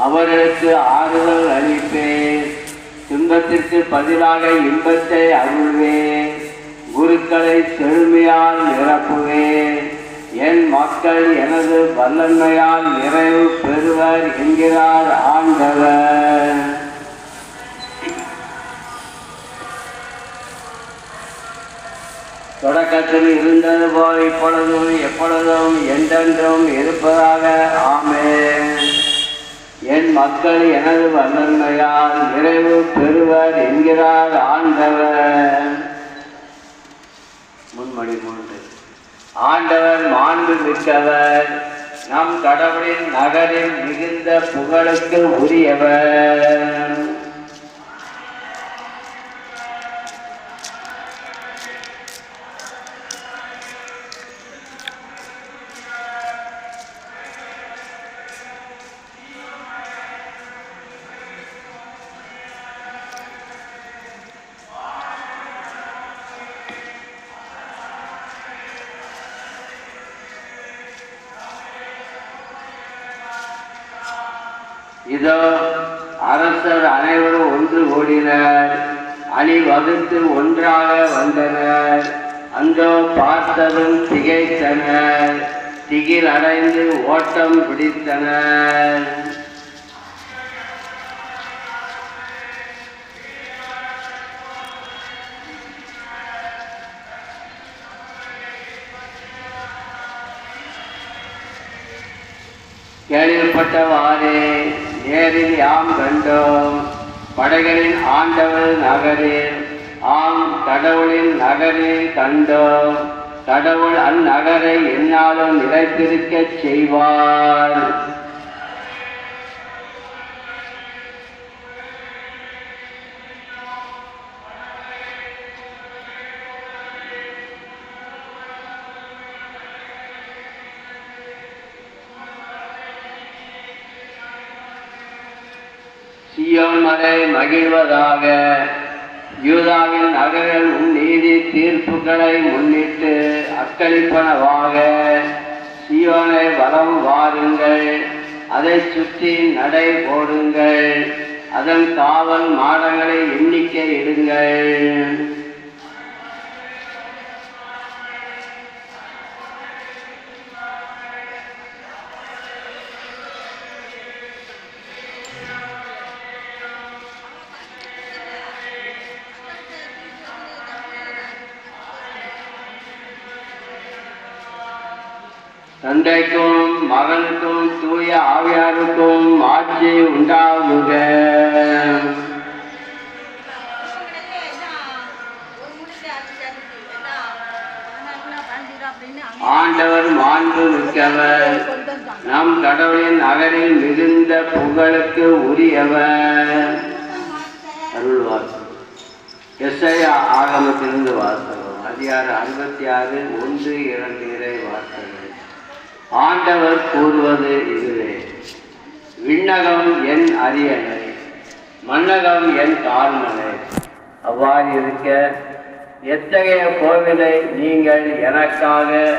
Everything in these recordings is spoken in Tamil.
அவர்களுக்கு ஆறுதல் அளிப்பேன். துன்பத்திற்கு பதிலாக இன்பத்தை அருள்வேன். குருக்களை செழுமையால் நிரப்புவேன். என் மக்கள் எனது வல்லன்மையால் நிறைவு பெறுவர் என்கிறார் ஆண்டவர். தொடக்கத்தில் இருந்தது போல் இப்பொழுதும் எப்பொழுதும் என்றென்றும் இருப்பதாக. ஆமென். மக்கள் எனது வல்லன்மையால் நிறைவு பெறுவர் என்கிறார் ஆண்டவர். முன்மொழி மூன்று. ஆண்டவர் மாண்பு மிக்கவர் நம் கடவுளின் நகரில் மிகுந்த புகழுக்கு உரியவர். இதோ அரசர் அனைவரும் ஒன்று கூடினர் அணி வகுத்து ஒன்றாக வந்தனர். அந்தோ பார்த்ததும் திகைத்தனர் திகில் அடைந்து ஓட்டம் பிடித்தனர். கேள்விப்பட்டவாறே நேரில் யாம் கண்டோம். படைகளின் ஆண்டவர் நகரில் ஆம் கடவுளின் நகரில் கண்டோம். கடவுள் அந்நகரை என்னாலும் நிலைத்திருக்கச் செய்வார். சியோன் மலை மகிழ்வதாக. யூதாவின் நகரில் உன் நீதி தீர்ப்புகளை முன்னிட்டு அக்களிப்பனவாக சியோனை வலம் வாருங்கள். அதை சுற்றி நடை போடுங்கள். அதன் காவல் மாடங்களை எண்ணிக்கை இடுங்கள். தந்தைக்கும் மகனுக்கும் தூய ஆவியாருக்கும் ஆட்சி உண்டாகுக. ஆண்டவர் மாண்பு மிக்கவர். நம் கடவுளின் நகரில் மிகுந்த புகழுக்கு உரியவர். அருள் எஸ்ஐ ஆகமத்திலிருந்து வாசகம். அதிகாரம் அறுபத்தி ஆறு ஒன்று இரண்டு இறை வாசகம். ஆண்டவர் கூறுவது இதுவே. விண்ணகம் என் அரியணை மன்னகம் என் கால்மலை. அவ்வாறு இருக்க எத்தகைய கோவிலை நீங்கள் எனக்காக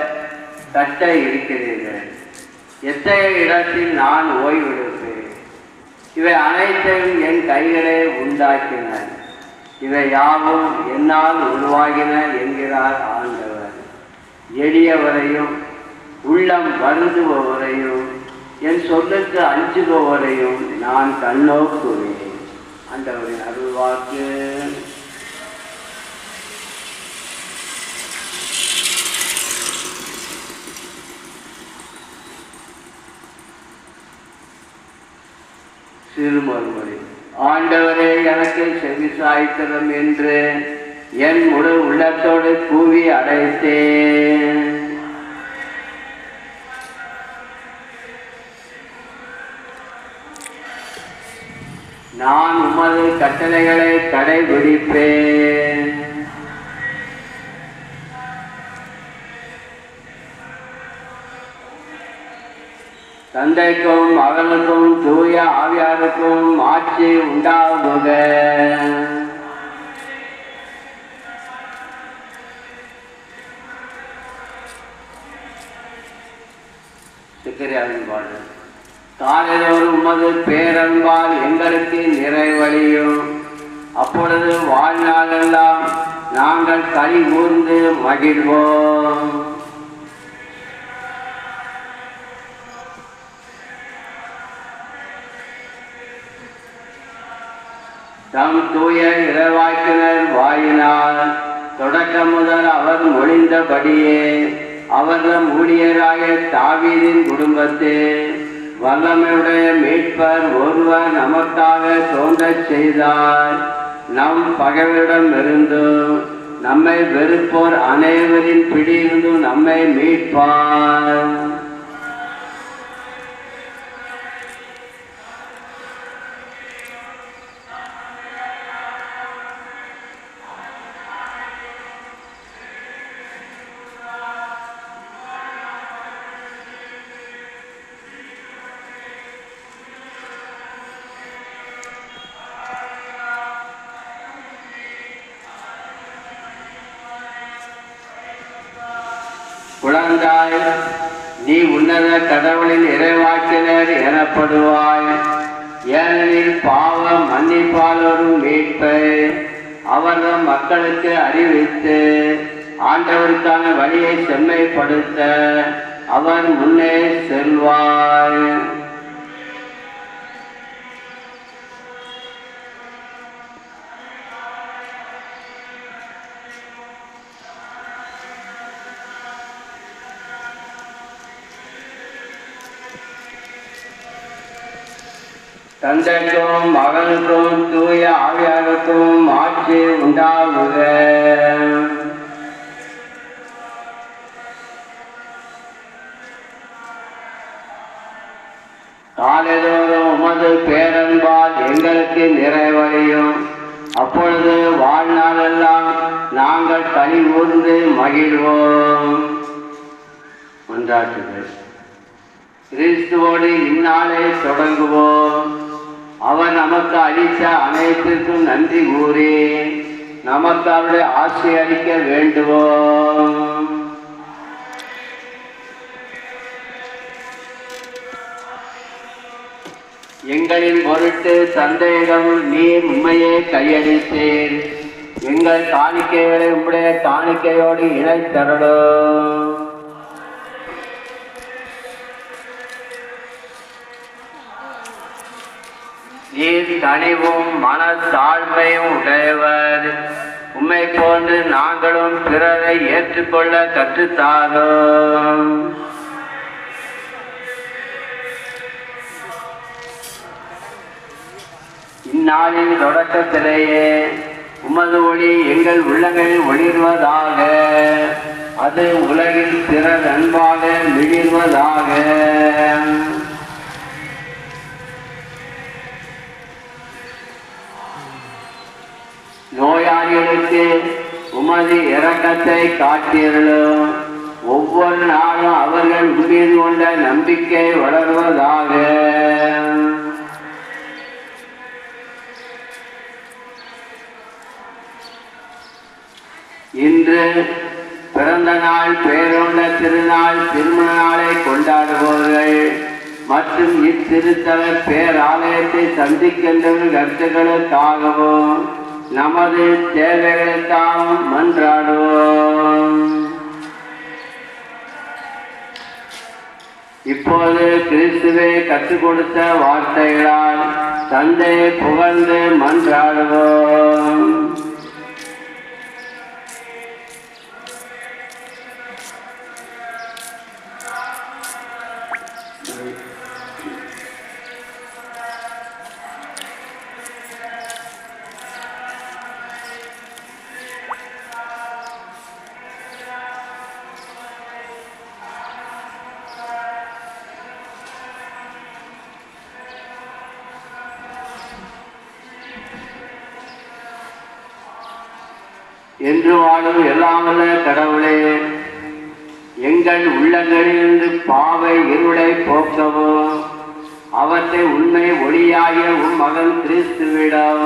கட்ட இருக்கிறீர்கள்? எத்தகைய இடத்தில் நான் ஓய்வெடுப்பேன்? இவை அனைத்தையும் என் கைகளே உண்டாக்கின. இவை யாவும் என்னால் உருவாகின என்கிறார் ஆண்டவர். எளியவரையும் உள்ளம் வருந்துபவரையும் என் சொல்லுக்கு அஞ்சுபவரையும் நான் கண்ணோக்குவேன் ஆண்டவரின் அருள்வாக்கு. சிறுமறுமொழி ஆண்டவரே எனக்கு செவி சாய்த்தரம் என்று என் முழு உள்ளத்தோடு கூவி அடைத்தேன். கட்டளைகளை கடைபிடிப்பேன். தந்தைக்கும் மகனுக்கும் தூய ஆவியாருக்கும் ஆட்சி உண்டாகுக. சிக்கரியாவின் பாடல். காலைதோறும் உமது பேரன்பால் எங்களுக்கு நிறைவழியும். அப்பொழுது வாழ்நாளெல்லாம் நாங்கள் கை கூர்ந்து மகிழ்வோம். தம் தூய இறைவாக்கினர் வாயினால் தொடக்கம் முதல் அவர் மொழிந்தபடியே அவர்தம் ஊழியராக தாவீதின் குடும்பத்தில் வல்லமையுடைய மீட்பர் ஒருவர் நமக்காக தோன்றச் செய்தார். நம் பகைவரிடமிருந்தும் நம்மை வெறுப்போர் அனைவரின் பிடியிருந்தும் நம்மை மீட்பார். குழந்தாய் நீ உன்னத கடவுளின் இறைவாக்கினர் எனப்படுவாய். ஏனெனில் பாவ மன்னிப்பாளரும் மீட்பை. அவர்தம் மக்களுக்கு அறிவித்து ஆண்டவருக்கான வழியை செம்மைப்படுத்த அவர் முன்னே செல்வார் தந்தைக்கும் மகனுக்கும் தூய ஆவியாருக்கும் ஆட்சி உண்டாகுக. காலைதோறும் உமது பேரன்பால் எங்களுக்கு நிறைவடையும். அப்பொழுது வாழ்நாளெல்லாம் நாங்கள் கனி ஊர்ந்து மகிழ்வோம். ஒன்றாற்றுகள் கிறிஸ்துவோடு இந்நாளை தொடங்குவோம். அவன் நமக்கு அளித்த அனைத்திற்கும் நன்றி கூறி நமக்கு அவருடைய ஆசை அளிக்க வேண்டுவோம். எங்களின் பொருட்டு தந்தையிடம் நீர் உண்மையே கையளித்தீர். எங்கள் காணிக்கைகளை உம்முடைய காணிக்கையோடு இணைத்தரலும் நீர் கனிவும் மனத்தாழ்மையும் உடையவர். உண்மை போன்று நாங்களும் பிறரை ஏற்றுக்கொள்ள கற்றுத்தாரோம். இந்நாளின் தொடக்கத்திலேயே உமது ஒளி எங்கள் உள்ளங்களில் ஒளிர்வதாக அது உலகில் பிறர் அன்பாக மிளிர்வதாக. வைத்து உமது இரக்கத்தை காட்டியர்களும் ஒவ்வொரு நாளும் அவர்கள் மீது கொண்ட நம்பிக்கை வளர்வதாக. இன்று பிறந்த நாள் பேருண்ட திருநாள் திருமண நாளை கொண்டாடுபவர்கள் மற்றும் இத்திருத்தல பேராலயத்தை சந்திக்கின்ற கருத்துக்களுக்காகவும் நமது தேவைகளை தாம் மன்றாடுவோம். இப்போது கிறிஸ்துவை கற்றுக் கொடுத்த வார்த்தைகளால் தந்தையை புகழ்ந்து மன்றாடுவோம். என்று வாழும் எல்லாமல்ல கடவுளே. எங்கள் உள்ளங்களிலிருந்து பாவை இருளை போக்கவும் அவற்றை உண்மை ஒளியாகிய உன் மகன் கிறிஸ்துவிடம்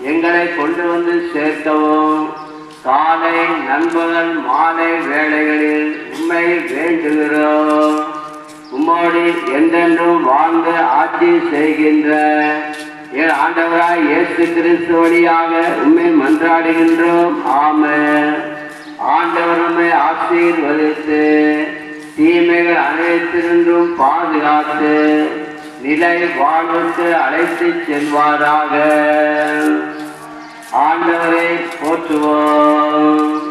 எங்களை கொண்டு வந்து சேர்க்கவும் காலை நண்பகல் மாலை வேளைகளில் உண்மை வேண்டுகிறோம். உம்மோடு என்றென்றும் வாழ்ந்து ஆட்சி செய்கின்ற ஆண்டவராய் இயேசு கிறிஸ்து வழியாக உண்மை மன்றாடுகின்றோம். ஆம ஆண்டவர் உம்மை ஆசீர்வதித்து தீமைகள் அனைத்திருந்தும் பாதுகாத்து நிலை வாழ்வுக்கு அழைத்து செல்வாராக. ஆண்டவரை போற்றுவோம்.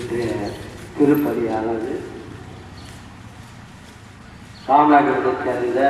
இன்றைய திருப்பதியானது. காமராஜரை சேர்ந்த